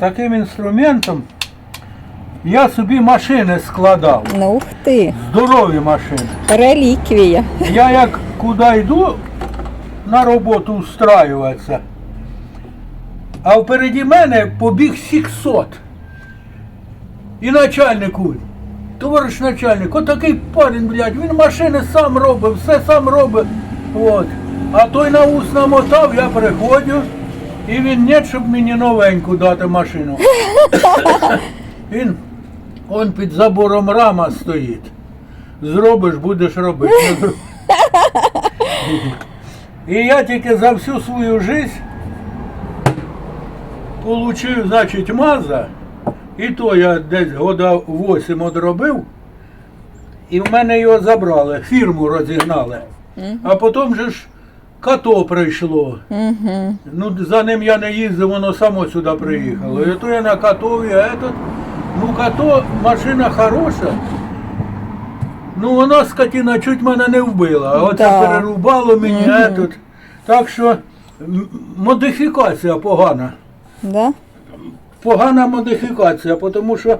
Таким інструментом я собі машини складав. Ну, ух ти, Здорові машини. реліквія. Я як куди йду на роботу устраюватися, а впереді мене побіг 600. І начальнику, товариш начальник, отакий парень, блядь, він машини сам робить, все сам робить. От. А той на ус намотав, я приходжу, і він не, щоб мені новеньку дати машину. Він он під забором рама стоїть. Зробиш, будеш робити. І я тільки за всю свою життя получив, значить, маза, і то я десь года 8 одробив, і в мене його забрали, фірму розігнали. А потім же ж като прийшло. Угу. Ну, за ним я не їздив, воно само сюди приїхало. І то я на Катові, а этот, ну като машина хороша. Ну вона скотина чуть мене не вбила, а оце Да. перерубало мені этот. Так що модифікація погана. Да? Погана модифікація, тому що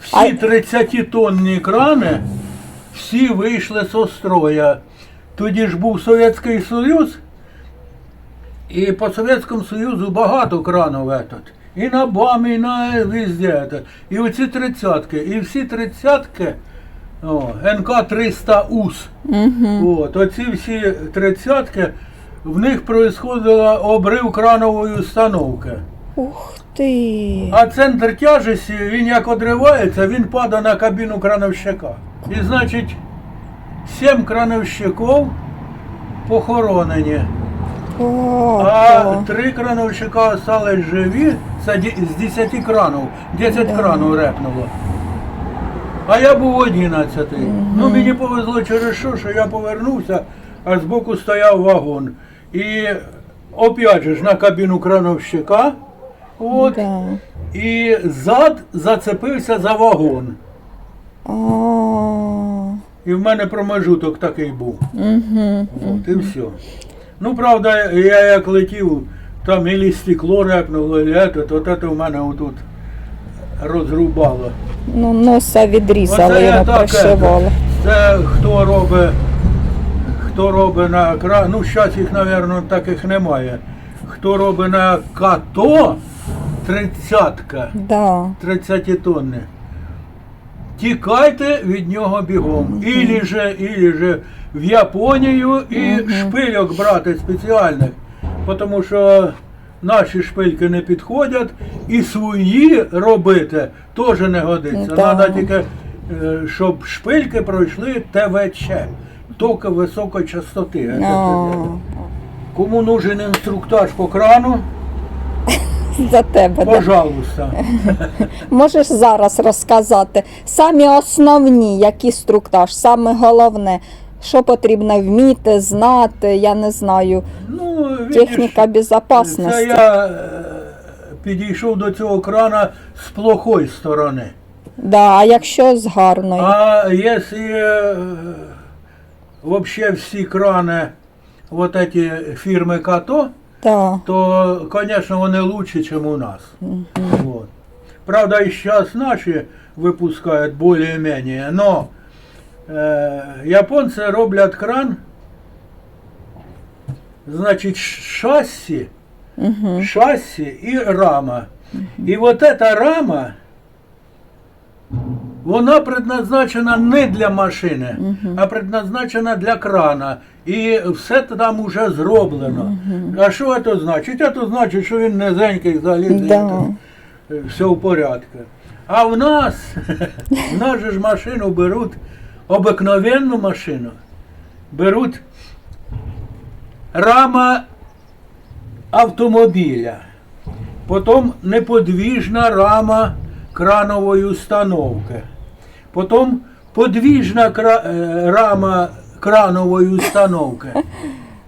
всі А- 30 тонні крани, всі вийшли з строя. Тоді ж був Совєтський Союз, і по Совєтському Союзу багато кранів этот. І на БАМ, і на везде. І оці тридцятки. І всі тридцятки, НК-300 УС. Угу. От, оці всі тридцятки, в них происходило обрив кранової установки. Ух ти. А центр тяжесті, він як одривається, він падає на кабіну крановщика. І значить, сім крановщиків похоронені, а три крановщика остались живі, це ді- з 10 кранів, 10 кранів репнуло. А я був 11. Ну мені повезло через що, що я повернувся, а збоку стояв вагон. І опять же ж на кабіну крановщика. От, Да. і зад зацепився за вагон. І в мене промежуток такий був. Угу. От, і все. Ну, правда, я як летів, там ілі стекло репнуло, і ето, то це в мене отут розрубало. Ну, носа відрізали, пришивали. ето, Це хто робить, хто робить на кра... ну зараз їх, мабуть, таких немає. Хто робить на като, тридцятка. Да. 30 тонни. Тікайте від нього бігом. Ілі же, ілі же в Японію і шпильок брати спеціальних. Тому що наші шпильки не підходять, і свої робити теж не годиться. Треба тільки, е, щоб шпильки пройшли ТВЧ, токи високої частоти. Кому нужен інструктаж по крану, За тебе. Да. пожалуйста. Можеш зараз розказати самі основні, які структаж, саме головне, що потрібно вміти, знати, я не знаю. Ну, видиш, Техніка безпечності. Це я е, підійшов до цього крана з плохої сторони. Да, а якщо з гарною? А якщо е, взагалі всі крани, вот эти фірми Като, Да. то, звісно, вони лучше, ніж у нас. Вот. Правда, і зараз наші випускають більш-менш, но е, японці роблять кран, значить, шасси, Угу. шасси и рама. И вот эта рама, вона предназначена не для машини, а предназначена для крана. І все там уже зроблено. А що це значить? Це значить, що він низенький залізний. Да. Все в порядку. А в нас, в нас же ж машину беруть, обикновенну машину, беруть рама автомобіля, потім неподвіжна рама кранової установки, потім подвіжна кра- е, рама кранової установки.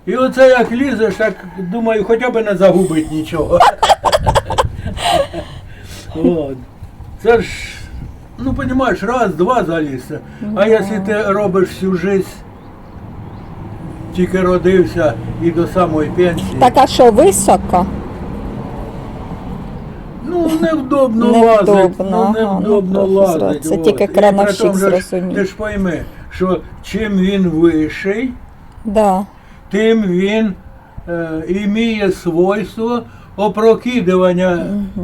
І оце як лізеш, так думаю, хоча б не загубить нічого. От. Це ж, ну розумієш, раз, два залізти. А якщо ти робиш всю життя тільки родився і до самої пенсії. Так а що високо? Ну, невдобно, Невдобно, лазить. Ну, ага, невдобно ну, лазить. це от. тільки крановщик тому зрозуміє. Ти ж пойми, що чим він вищий, Да. тим він е, іміє свойство опрокидування. Е,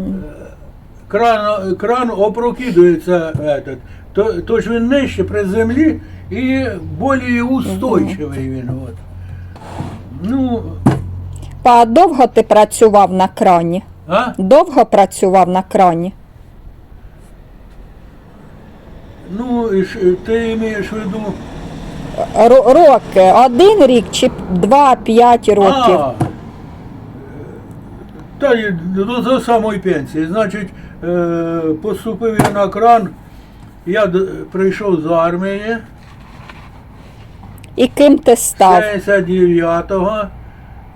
кран, кран опрокидується. Этот. То, тож він нижче при землі і більш устойчивий він. От. Ну, Па довго ти працював на крані? А? Довго працював на крані? Ну, ти маєш в виду. Ро- роки. Один рік чи два-п'ять років? А, та й до, до самої пенсії. Значить, е, поступив я на кран, я д- прийшов з армії І ким ти став? 69-го.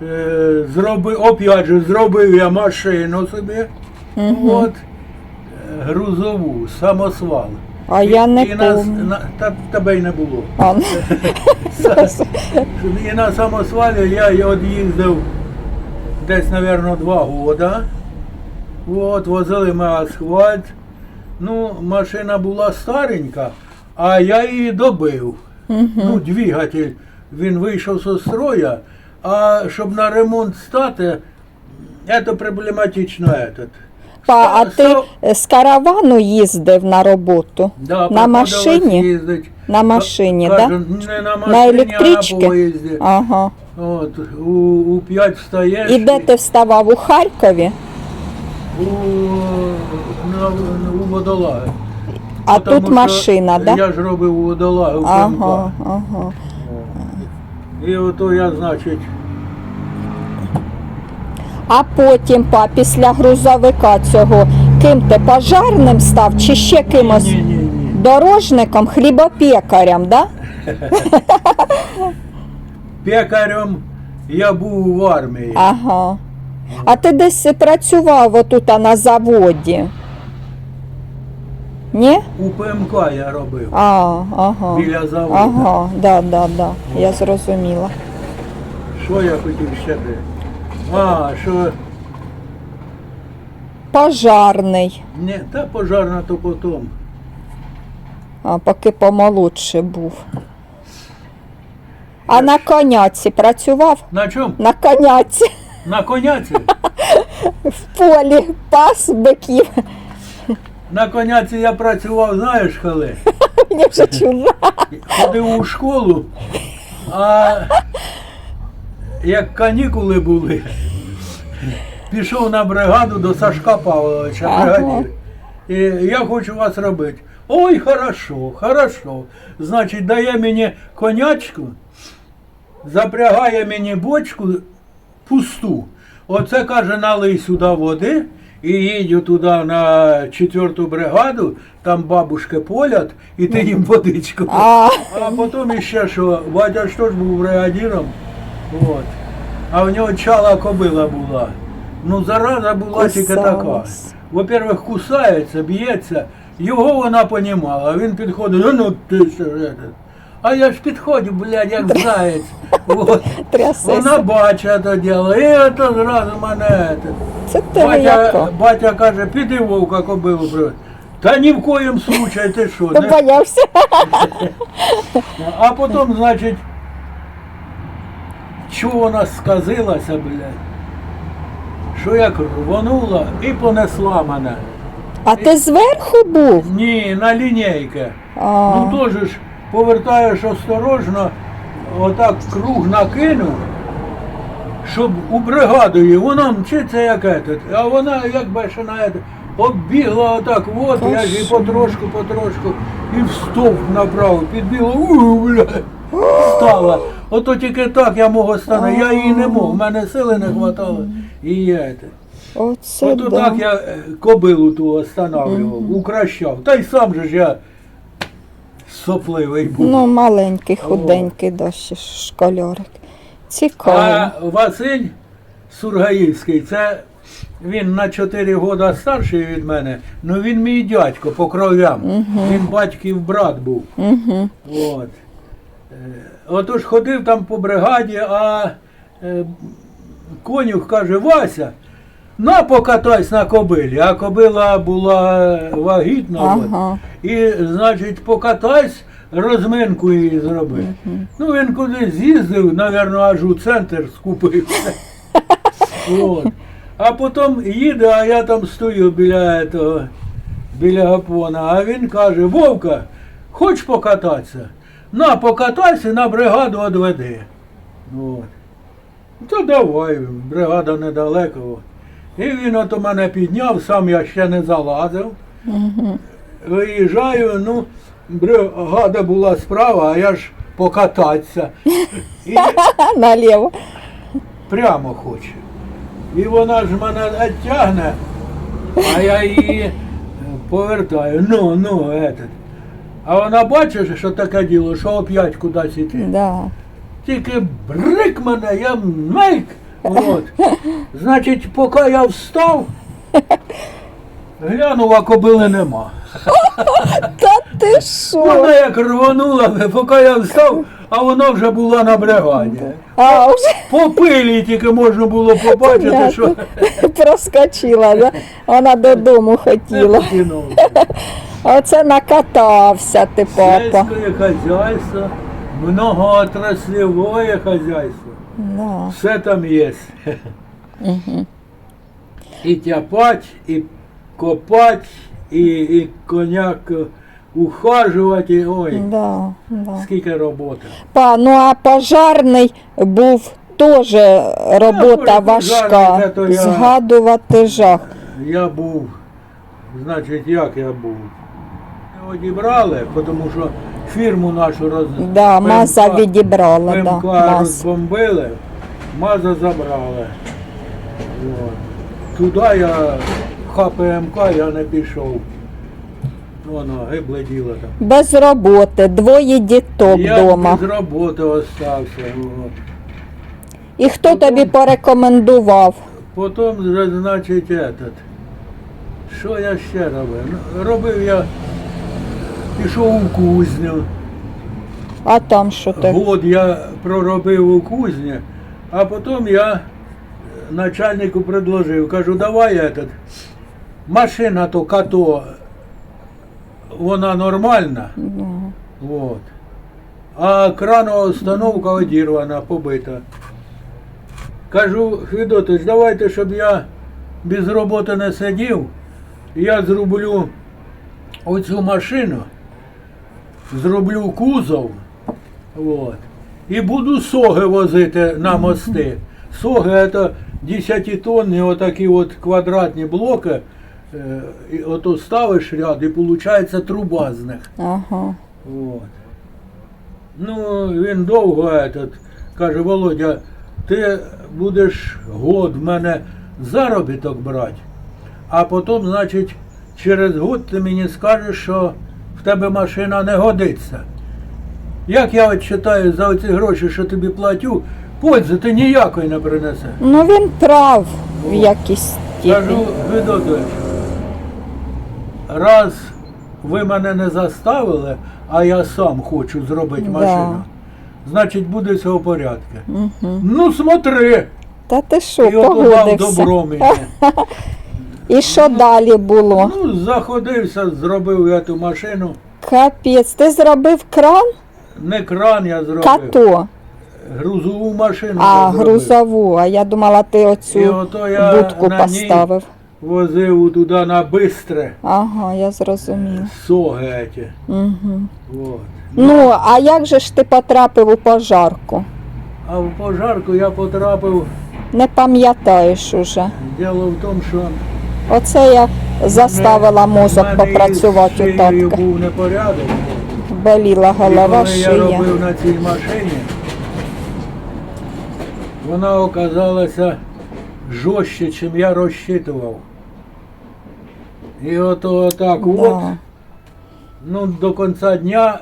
Е, зробив, опять же, зробив я машину собі. От, е, грузову, самосвал. А я не і нас, помню. на, та, тебе й не було. А, ну, І на самосвалі я й од'їздив десь, мабуть, два года. От, возили ми асфальт. Ну, машина була старенька, а я її добив. Ну, двигатель, він вийшов зі строя, а щоб на ремонт стати, це проблематично. Этот. Па, а ти з каравану їздив на роботу? Да, на приходилось машині? їздить. На машині, так? Не на На машині, а на поїзді. Ага. От, у, у 5 встаєш. І де ти вставав у Харкові? У, на, у водолаги. А Тому тут що машина, так? Да? Я ж робив у водолаги у Ага, ага. І ото я, значить, А потім, па, після грузовика цього, ким ти пожарним став чи ще кимось? ні, ні, ні. Дорожником, хлібопекарем, да? Пекарем я був в армії. Ага. А ти десь працював отут а, на заводі? Ні? У ПМК я робив. А, ага. Біля заводу. Ага, да, да, да. Я зрозуміла. Що я хотів ще де? А, що Пожарний. не, та пожарна то потім. А, поки помолодше був. А на коняці працював? На чому? На коняці На коняці? в полі пас биків. На коняці я працював, знаєш коли? Мені вже чудно. ходив у школу, а як канікули були, пішов на бригаду до Сашка Павловича, бригадір. І я хочу вас робити. Ой, хорошо, хорошо. Значить, дає мені конячку, запрягає мені бочку пусту. Оце каже, налий сюди води і їдь туди на четверту бригаду, там бабушки полять, і ти їм водичку. А, А потім іще що, батя ж теж був бригадіром. От. А в нього чала кобила була. Ну, зараза була тільки така. Во-первых, кусається, б'ється. Його вона понімала. Він підходить, «А ну ти що ж це?» А я ж підходжу, блядь, як заєць. От. Вона бачить це діло, і це зразу мене. це. Батя, батя каже, піди вовка кобилу приведи. Та ні в коїм случаю, ти що? Не- боявся? а потім, значить, чого вона сказилася, блядь, що як рвонула і понесла мене. А ти зверху був? Ні, на лінійки. А, Ну теж ж повертаєш осторожно, отак круг накинув, щоб у бригаду її, вона мчиться як этот, а вона як бешена этот, оббігла отак, от, я ж і потрошку, потрошку, і в стовп направо, підбігла, у, бля, стала. Ото тільки так я мог остановити, я її не мог, в мене сили не хватало. І я это. оце Ото да. так я е, кобилу ту останавливав, укращав. Та й сам же ж я сопливий був. Ну, маленький, худенький, ще ж. Цікаво. а Василь Сургаївський, це він на 4 роки старший від мене, ну він мій дядько по кровям. Він батьків брат був. Угу. От. Е, отож ходив там по бригаді, а е, конюх каже, Вася, на покатайся на кобилі. А кобила була вагітна. от. Ага. І, значить, покатайся, розминку її зробив. Ну, він кудись з'їздив, напевно, аж у центр скупився. От. А потім їде, а я там стою біля того, біля гапона, а він каже, Вовка, хочеш покататися? На, покатайся, на бригаду одведи. От. То давай, бригада недалеко. І він ото мене підняв, сам я ще не залазив. Виїжджаю, ну, бригада була справа, а я ж покататися. І Наліво. прямо хоче. І вона ж мене тягне, а я її е, повертаю. Ну, ну, этот. А вона бачить, що таке діло, що оп'ять кудись іти. Да. Тільки брик мене, я мейк. От. Значить, поки я встав, глянув, а кобили нема. Та ти що? Вона як рванула, поки я встав, а вона вже була на бригаді. А, вже По пилі тільки можна було побачити, що проскочила, да? Вона додому хотіла. Оце накатався ти, папа. Сельське хазяйство, многоотраслевое хазяйство. Да. Все там є. І тяпать, і копать, і, і коняк ухажувати. і- Ой, Да, да. скільки роботи. Па, ну а пожарний був теж робота Ну, пожарний, важка. це то я- Згадувати жах. Я був, значить, як я був? Одібрали, тому що фірму нашу роз... Да, ПМК маза відібрала, да, ПМК маз. розбомбили, маза забрали. От. Туди я, ХПМК я не пішов. Воно, гибле діло там. Без роботи, двоє діток я вдома. без роботи остався. От. І хто тобі порекомендував? Потім, вже, значить, этот. Що я ще робив? Ну, Робив я, пішов у кузню. А там що ти? Год я проробив у кузні, а потім я начальнику предложив, кажу, давай этот, машина то като, вона нормальна, Ну, вот. а кранова установка одірвана, побита. Кажу, Федотович, давайте, щоб я без роботи не сидів, я зроблю оцю машину, зроблю кузов, от, і буду соги возити на мости. Соги це 10 тонні, отакі от квадратні блоки, е, ото ставиш ряд і виходить труба з них. Ага. От. Ну, він довго этот, каже, Володя, ти будеш год в мене заробіток брати, а потім, значить, через год ти мені скажеш, що в тебе машина не годиться. Як я от читаю за оці гроші, що тобі платю, пользи ти ніякої не принесе. Ну він прав в О. якійсь Кажу, степені. Раз ви мене не заставили, а я сам хочу зробити Да. машину, значить буде все в порядку. Угу. Ну смотри, Та ти що, і погодився? добро мені. І що далі було? Ну, заходився, зробив я ту машину. Капець, ти зробив кран? Не кран я зробив, Като. грузову машину А, я зробив. грузову. А я думала, ти І оцю ото я будку на ній поставив. возив туди на бистре Ага, я зрозуміла. соги ті. Угу. Вот. Ну, а як же ж ти потрапив у пожарку? А в пожарку я потрапив. Не пам'ятаєш уже. Діло в тому, що Оце я заставила мозок попрацювати у татка. був непорядок. Боліла голова, коли я шия. робив на цій машині, вона оказалася жорстче, ніж я розчитував. І от отак от, Да. ну, до кінця дня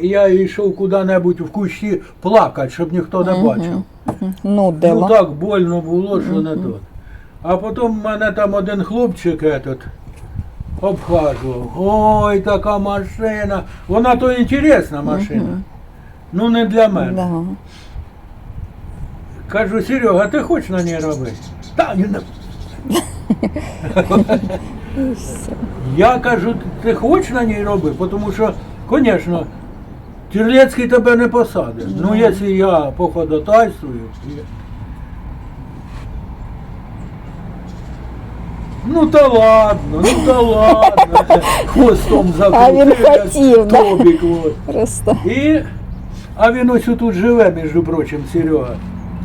я йшов куди-небудь в кущі плакати, щоб ніхто не бачив. Ну Нудило. так больно було, що не тут. А потім мене там один хлопчик этот обхажував. Ой, така машина. Вона то інтересна машина. Ну не для мене. Да. Кажу, Серега, ти хочеш на ній робити? Та ні. Я кажу, ти хочеш на ній робити? Тому що, звісно, Терлецький тебе не посадить. Ну, якщо я походотайствую. Ну та ладно, ну та ладно. Хвостом. А він як хотів, да? Тобік, от. Просто. І, а він ось тут живе, між прочим, Серега.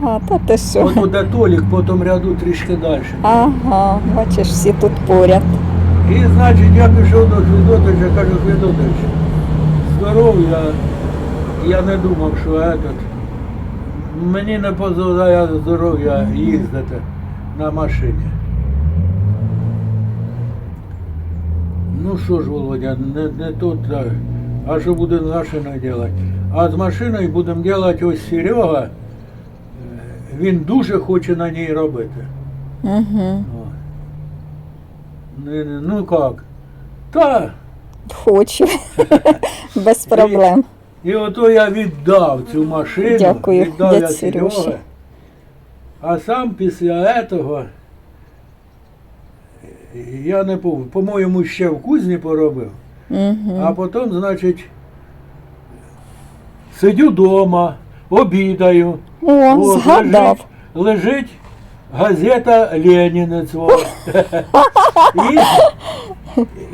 А, та ти що? От буде Толік, потім ряду трішки далі. Ага, бачиш, всі тут поряд. І значить я пішов до Федотовича, кажу, Федотович, здоров'я, я не думав, що этот, мені не дозволяє здоров'я їздити на машині. Ну що ж, Володя, не, не тут, так. а що будемо з машиною робити? А з машиною будемо робити ось Серега, е, він дуже хоче на ній робити. Угу. Не, ну як? Та. Хочу. Без проблем. І ото я віддав цю машину. Дякую, віддав я. Сереге. А сам після того, я не пам'ятаю, по-моєму, ще в кузні поробив. Угу. А потім, значить, сидю вдома, обідаю. О, От, згадав. Лежить, лежить газета Ленінець. і,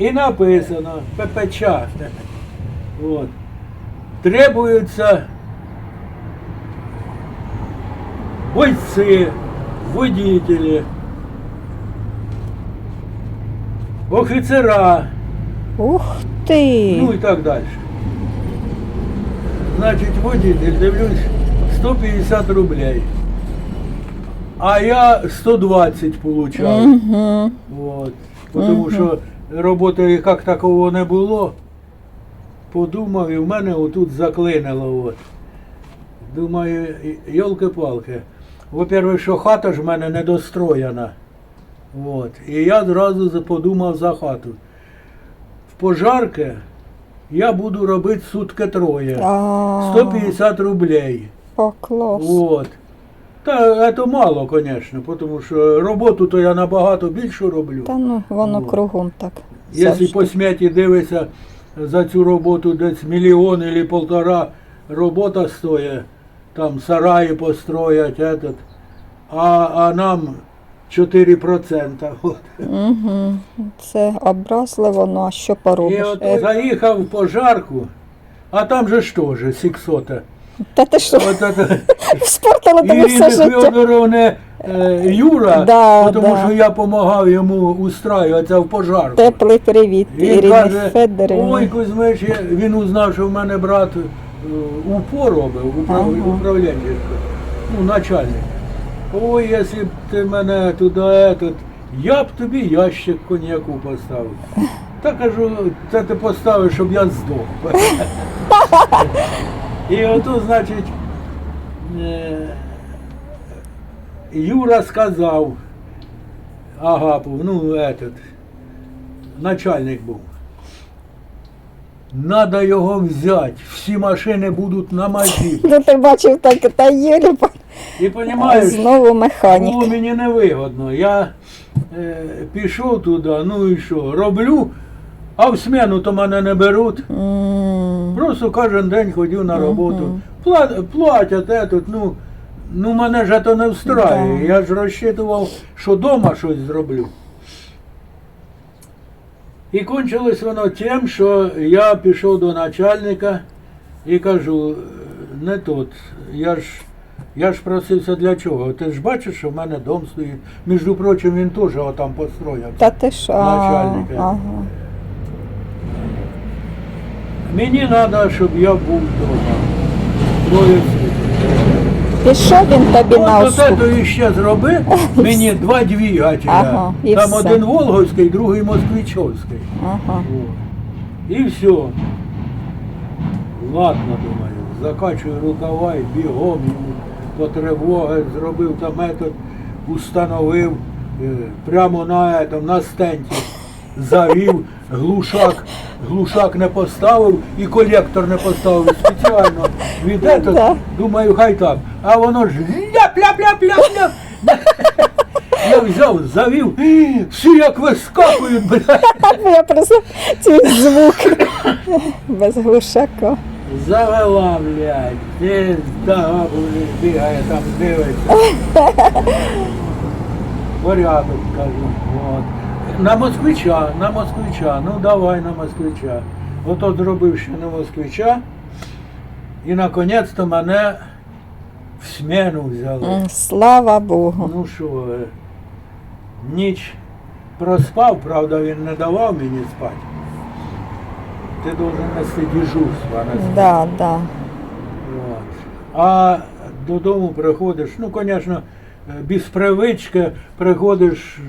і написано ППЧ. От. Требуються бойці, водителі, офіцера, Ух ти. ну і так далі. Значить, водитель, дивлюсь, 150 рублей. А я 120 получав. Угу. Вот. Тому що роботи як такого не було. Подумав і в мене отут заклинило. От. Думаю, йолки-палки. Во-первых, що хата ж в мене недостроєна. От. І я за- подумав за хату. В пожарки я буду робити сутки троє. А, 150 рублей. Вот. Та це мало, звісно, тому що роботу то я набагато більшу роблю. Та ну воно Вот. кругом так. Якщо по сміті дивишся за цю роботу десь мільйон або полтора робота стоїть, там сараї построять, этот, а, а нам 4%. От. Угу. Це образливо, ну а що поробиш? от Е, заїхав в пожарку, а там же що ж сіксота. Та ти що, От это, спортила тобі все життя. Федоровни е, Юра, Да, тому да. що я допомагав йому устраюватися в пожарку. Теплий привіт Він Ірині каже, ой, Кузьмич, я- він узнав, що в мене брат е, УПО робив, управ... Ага. управління, ну, начальник. Ой, якщо б ти мене туди, этот, я б тобі ящик коньяку поставив. Та кажу, це ти поставиш, щоб я здох. І ото, значить, е, Юра сказав Агапов, ну, этот, начальник був. Надо його взяти. Всі машини будуть на мазі. Ну ти бачив так, та Юрі, І розумієш, знову механік. було мені невигодно. Я е, пішов туди, ну і що, роблю, а в смену то мене не беруть. М, Просто кожен день ходив на роботу. Пла- платять етот, ну, ну мене ж це не встраює. Да. Я ж розчитував, що вдома щось зроблю. І кончилось воно тим, що я пішов до начальника і кажу, не тут. Я ж, я ж просився для чого? Ти ж бачиш, що в мене дом стоїть. Між прочим, він теж отам построїв. Та ти? А, Начальника. Ага. Мені треба, щоб я був вдома. Двоє. Пішов він тобі на От уступ. то іще зроби, мені два двигателя. Ага, і Там все. один Волговський, другий Москвичовський. Ага. О. І все. Ладно, думаю, закачую рукава і бігом по тривоги зробив там метод, установив е, прямо на, этом, на стенті. завів, глушак, глушак не поставив і колектор не поставив спеціально. Від этого, думаю, хай так. А воно ж ляп-ляп-ляп-ляп-ляп. Я взяв, завів, всі як вискакують, блядь. Я просто цей звук без глушака. Завела, блядь, ти здага, блядь, бігає там, дивиться. Порядок, кажу. От. На москвича, на москвича, ну давай на москвича. Ото зробив ще на москвича. І наконець-то мене в смену взяли. Слава Богу. Ну що, е, ніч проспав, правда, він не давав мені спати. Ти должен нести дежурство, а. Да, да. От. А додому приходиш, ну, звісно, без привички приходиш е,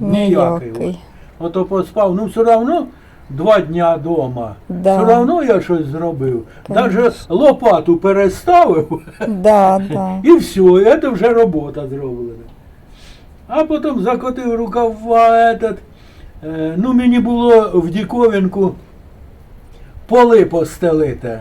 ніякий. Ніякий. От. Ото поспав, ну все одно два дня вдома. Да. Все одно я щось зробив. Навіть лопату переставив Да, да. і все, це вже робота зроблена. А потім закотив рукава этот. е, Ну, мені було в Діковінку поли постелити.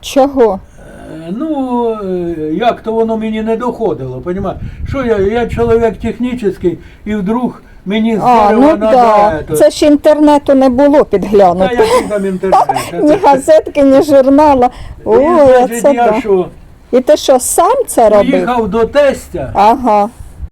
Чого? Е, Ну, е, як то воно мені не доходило, понімаєш? Що я, я чоловік технічний, і вдруг мені з дерева ну надо да. Це ж інтернету не було Та підглянути. який там інтернет? Ні газетки, ні журнала. І, Ой, значить, це я да. що, І ти що, сам це робив? їхав до тестя, Ага.